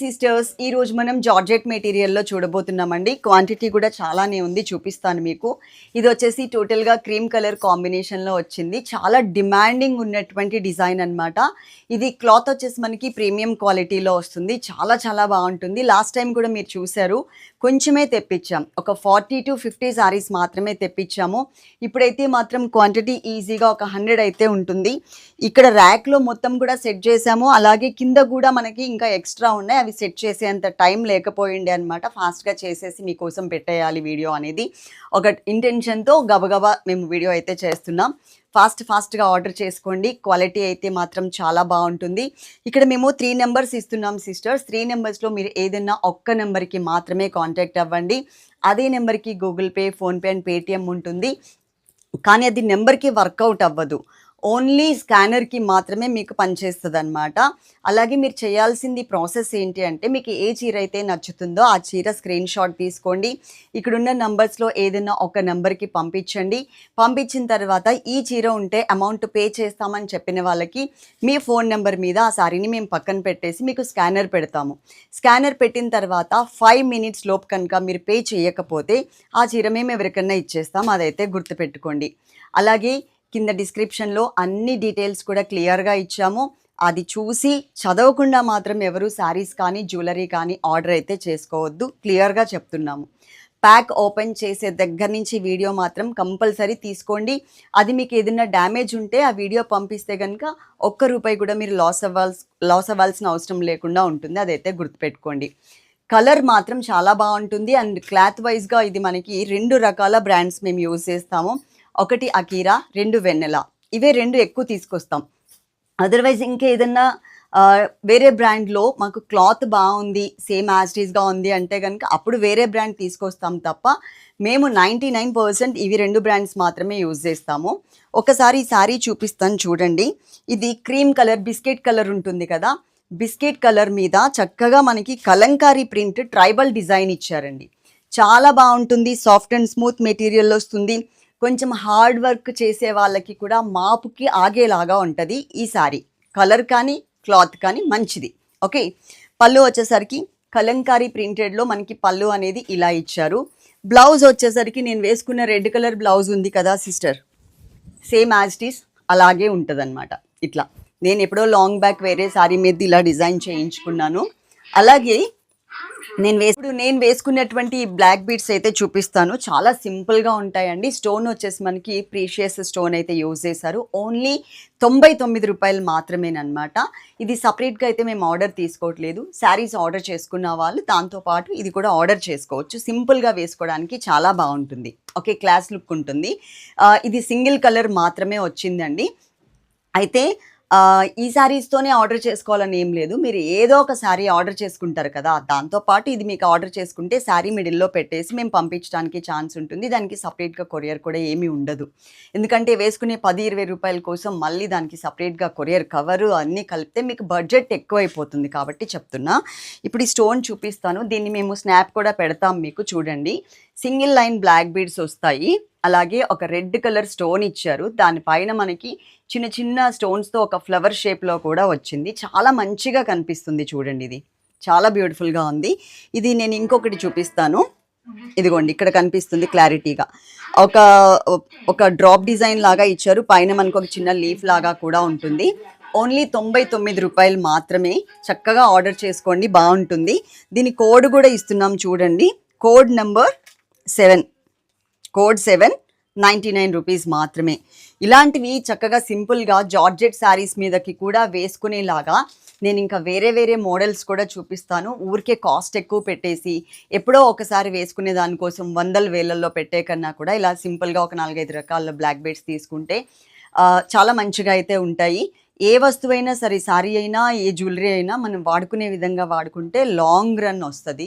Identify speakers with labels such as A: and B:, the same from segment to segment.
A: Sisters ఈ రోజు మనం జార్జెట్ మెటీరియల్లో చూడబోతున్నామండి. క్వాంటిటీ కూడా చాలానే ఉంది చూపిస్తాను మీకు. ఇది వచ్చేసి టోటల్గా క్రీమ్ కలర్ కాంబినేషన్లో వచ్చింది. చాలా డిమాండింగ్ ఉన్నటువంటి డిజైన్ అన్నమాట. ఇది క్లాత్ వచ్చేసి మనకి ప్రీమియం క్వాలిటీలో వస్తుంది. చాలా చాలా బాగుంటుంది. లాస్ట్ టైం కూడా మీరు చూశారు. కొంచెమే తెప్పించాం. ఒక ఫార్టీ టు ఫిఫ్టీ సారీస్ మాత్రమే తెప్పించాము. ఇప్పుడైతే మాత్రం క్వాంటిటీ ఈజీగా ఒక హండ్రెడ్ అయితే ఉంటుంది. ఇక్కడ ర్యాక్లో మొత్తం కూడా సెట్ చేసాము అలాగే కింద కూడా మనకి ఇంకా ఎక్స్ట్రా ఉన్నాయి. అవి సెట్ చేసేంత టైం లేకపోయిండే అనమాట ఫాస్ట్గా చేసేసి మీకోసం పెట్టేయాలి వీడియో అనేది. ఒక ఇంటెన్షన్తో గబగబా మేము వీడియో అయితే చేస్తున్నాం. ఫాస్ట్ ఫాస్ట్గా ఆర్డర్ చేసుకోండి. క్వాలిటీ అయితే మాత్రం చాలా బాగుంటుంది. ఇక్కడ మేము త్రీ నెంబర్స్ ఇస్తున్నాం సిస్టర్స్. త్రీ నెంబర్స్లో మీరు ఏదైనా ఒక్క నెంబర్కి మాత్రమే కాంటాక్ట్ అవ్వండి. అదే నెంబర్కి Google Pay PhonePe and Paytm ఉంటుంది. కానీ అది నెంబర్కి వర్కౌట్ అవ్వదు. ఓన్లీ స్కానర్కి మాత్రమే మీకు పనిచేస్తుంది అనమాట అలాగే మీరు చేయాల్సింది ప్రాసెస్ ఏంటి అంటే మీకు ఏ చీర అయితే నచ్చుతుందో ఆ చీర స్క్రీన్ షాట్ తీసుకోండి. ఇక్కడున్న నంబర్స్లో ఏదైనా ఒక నెంబర్కి పంపించండి. పంపించిన తర్వాత ఈ చీర ఉంటే అమౌంట్ పే చేస్తామని చెప్పిన వాళ్ళకి మీ ఫోన్ నెంబర్ మీద ఆ సారీని మేము పక్కన పెట్టేసి మీకు స్కానర్ పెడతాము. స్కానర్ పెట్టిన తర్వాత ఫైవ్ మినిట్స్ లోపు కనుక మీరు పే చేయకపోతే ఆ చీర మేము ఎవరికన్నా ఇచ్చేస్తాం. అదైతే గుర్తుపెట్టుకోండి. అలాగే కింద డిస్క్రిప్షన్లో అన్ని డీటెయిల్స్ కూడా క్లియర్గా ఇచ్చాము. అది చూసి చదవకుండా మాత్రం ఎవరు శారీస్ కానీ జ్యువెలరీ కానీ ఆర్డర్ అయితే చేసుకోవద్దు. క్లియర్గా చెప్తున్నాము. ప్యాక్ ఓపెన్ చేసే దగ్గర నుంచి వీడియో మాత్రం కంపల్సరీ తీసుకోండి. అది మీకు ఏదైనా డ్యామేజ్ ఉంటే ఆ వీడియో పంపిస్తే కనుక ఒక్క రూపాయి కూడా మీరు లాస్ అవ్వాల్సి లాస్ అవ్వాల్సిన అవసరం లేకుండా ఉంటుంది. అదైతే గుర్తుపెట్టుకోండి. కలర్ మాత్రం చాలా బాగుంటుంది. అండ్ క్లాత్ వైజ్గా ఇది మనకి రెండు రకాల బ్రాండ్స్ మేము యూజ్ చేస్తాము. ఒకటి అకీరా రెండు వెన్నెల. ఇవే రెండు ఎక్కువ తీసుకొస్తాం. అదర్వైజ్ ఇంకా ఏదన్నా వేరే బ్రాండ్లో మాకు క్లాత్ బాగుంది సేమ్ యాజ్టీస్గా ఉంది అంటే కనుక అప్పుడు వేరే బ్రాండ్ తీసుకొస్తాం తప్ప మేము నైంటీ నైన్ పర్సెంట్ ఇవి రెండు బ్రాండ్స్ మాత్రమే యూజ్ చేస్తాము. ఒకసారి ఈ శారీ చూపిస్తాను చూడండి. ఇది క్రీమ్ కలర్ బిస్కెట్ కలర్ ఉంటుంది కదా. బిస్కెట్ కలర్ మీద చక్కగా మనకి కలంకారీ ప్రింట్ ట్రైబల్ డిజైన్ ఇచ్చారండి. చాలా బాగుంటుంది సాఫ్ట్ అండ్ స్మూత్ మెటీరియల్ వస్తుంది. కొంచెం హార్డ్ వర్క్ చేసే వాళ్ళకి కూడా మాపుకి ఆగేలాగా ఉంటుంది ఈ సారీ. కలర్ కానీ క్లాత్ కానీ మంచిది. ఓకే? పళ్ళు వచ్చేసరికి కలంకారీ ప్రింటెడ్లో మనకి పళ్ళు అనేది ఇలా ఇచ్చారు. బ్లౌజ్ వచ్చేసరికి నేను వేసుకున్న రెడ్ కలర్ బ్లౌజ్ ఉంది కదా సిస్టర్? సేమ్ యాజ్ అలాగే ఉంటుందన్నమాట. ఇట్లా. నేను ఎప్పుడో లాంగ్ బ్యాక్ వేరే శారీ మీద ఇలా డిజైన్ చేయించుకున్నాను. అలాగే నేను వేసు ఇప్పుడు నేను వేసుకున్నటువంటి బ్లాక్ బీడ్స్ అయితే చూపిస్తాను. చాలా సింపుల్గా ఉంటాయండి. స్టోన్ వచ్చేసి మనకి ప్రీషియస్ స్టోన్ అయితే యూజ్ చేశారు. ఓన్లీ తొంభై తొమ్మిది రూపాయలు మాత్రమేనమాట ఇది సపరేట్గా అయితే మేము ఆర్డర్ తీసుకోవట్లేదు. శారీస్ ఆర్డర్ చేసుకున్న వాళ్ళు దాంతోపాటు ఇది కూడా ఆర్డర్ చేసుకోవచ్చు. సింపుల్గా వేసుకోవడానికి చాలా బాగుంటుంది. ఓకే క్లాస్ లుక్ ఉంటుంది. ఇది సింగిల్ కలర్ మాత్రమే వచ్చిందండి. అయితే ఈ శారీస్తోనే ఆర్డర్ చేసుకోవాలని ఏం లేదు. మీరు ఏదో ఒక శారీ ఆర్డర్ చేసుకుంటారు కదా దాంతోపాటు ఇది మీకు ఆర్డర్ చేసుకుంటే శారీ మిడిల్లో పెట్టేసి మేము పంపించడానికి ఛాన్స్ ఉంటుంది. దానికి సపరేట్గా కొరియర్ కూడా ఏమీ ఉండదు. ఎందుకంటే వేసుకునే పది ఇరవై రూపాయల కోసం మళ్ళీ దానికి సపరేట్గా కొరియర్ కవరు అన్నీ కలిపితే మీకు బడ్జెట్ ఎక్కువైపోతుంది కాబట్టి చెప్తున్నా. ఇప్పుడు ఈ స్టోన్ చూపిస్తాను. దీన్ని మేము స్నాప్ కూడా పెడతాం మీకు చూడండి. సింగిల్ లైన్ బ్లాక్ బీడ్స్ వస్తాయి. అలాగే ఒక రెడ్ కలర్ స్టోన్ ఇచ్చారు. దానిపైన మనకి చిన్న చిన్న స్టోన్స్తో ఒక ఫ్లవర్ షేప్లో కూడా వచ్చింది. చాలా మంచిగా కనిపిస్తుంది చూడండి ఇది. చాలా బ్యూటిఫుల్గా ఉంది. ఇది నేను ఇంకొకటి చూపిస్తాను. ఇదిగోండి ఇక్కడ కనిపిస్తుంది క్లారిటీగా ఒక ఒక డ్రాప్ డిజైన్ లాగా ఇచ్చారు. పైన మనకు ఒక చిన్న లీఫ్ లాగా కూడా ఉంటుంది. ఓన్లీ తొంభై తొమ్మిది రూపాయలు మాత్రమే. చక్కగా ఆర్డర్ చేసుకోండి బాగుంటుంది. దీని కోడ్ కూడా ఇస్తున్నాం చూడండి. Code number seven. Code seven ninety nine rupees మాత్రమే. ఇలాంటివి చక్కగా సింపుల్గా జార్జెట్ శారీస్ మీదకి కూడా వేసుకునేలాగా నేను ఇంకా వేరే వేరే మోడల్స్ కూడా చూపిస్తాను. ఊరికే కాస్ట్ ఎక్కువ పెట్టేసి ఎప్పుడో ఒకసారి వేసుకునే దానికోసం వందల వేలల్లో పెట్టే కన్నా కూడా ఇలా సింపుల్గా ఒక నాలుగైదు రకాల బ్లాక్ బెడ్స్ తీసుకుంటే చాలా మంచిగా అయితే ఉంటాయి. ఏ వస్తువైనా సరే సారీ అయినా ఏ జ్యువెలరీ అయినా మనం వాడుకునే విధంగా వాడుకుంటే లాంగ్ రన్ వస్తుంది.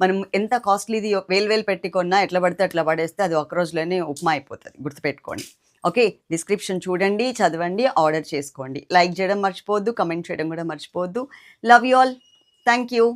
A: మనం ఎంత కాస్ట్లీది వేలు వేలు పెట్టి కొన్నా ఎట్లా పడితే అట్లా పడేస్తే అది ఒక రోజులోనే ఉప్మా అయిపోతుంది. గుర్తుపెట్టుకోండి. ఓకే డిస్క్రిప్షన్ చూడండి చదవండి ఆర్డర్ చేసుకోండి. లైక్ చేయడం మర్చిపోవద్దు కమెంట్ చేయడం కూడా మర్చిపోవద్దు. Love you all thank you